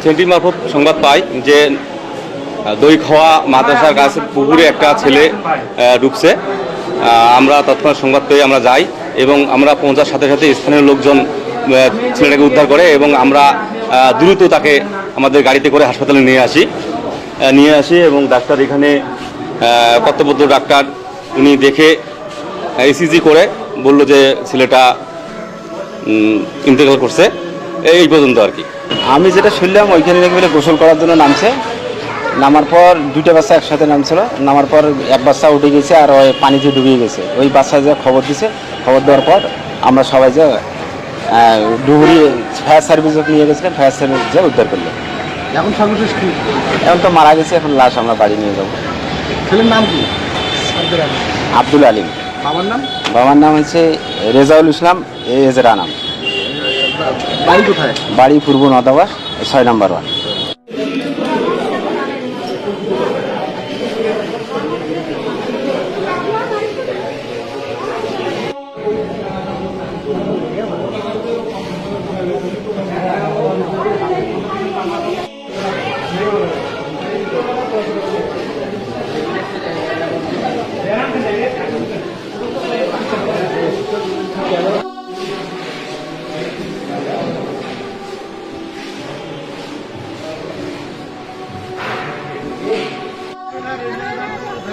চ্যানেলটি মারফত সংবাদ পাই যে দই খাওয়া মাদ্রাসার কাছে পুকুরে একটা ছেলে ডুবছে। আমরা তৎক্ষণাৎ সংবাদ পেয়ে আমরা যাই এবং আমরা পৌঁছার সাথে সাথে স্থানীয় লোকজন ছেলেটাকে উদ্ধার করে এবং আমরা দ্রুত তাকে আমাদের গাড়িতে করে হাসপাতালে নিয়ে আসি। নিয়ে আসি এবং ডাক্তার এখানে কর্তব্য ডাক্তার, উনি দেখে ইসিজি করে বলল যে ছেলেটা ইন্তেকাল করছে। এই পর্যন্ত আর কি। আমি যেটা শুনলাম ওইখানে নাকি বলে গোসল করার জন্য নামছে। নামার পর দুটো বাচ্চা একসাথে নামছিল। নামার পর এক বাচ্চা উঠে গেছে আর ওই পানিতে ডুবিয়ে গেছে। ওই বাচ্চা যে খবর দিছে খবর দেওয়ার পর আমরা সবাই যে ডুবুরি ফায়ার সার্ভিস নিয়ে গেছিলাম ফায়ার সার্ভিস যে উদ্ধার করল। এখন সর্বশেষ কি? এখন তো মারা গেছে এখন লাশ আমরা বাড়ি নিয়ে যাব। ছেলের নাম কি? আব্দুল আলিম। বাবার নাম? বাবার নাম হচ্ছে রেজাউল ইসলাম এ এজরা নাম। বাড়ি কোথায়? বাড়ি পূর্ব নদাবাস ছয় নম্বর ওয়ান ಧನ್ಯವಾದ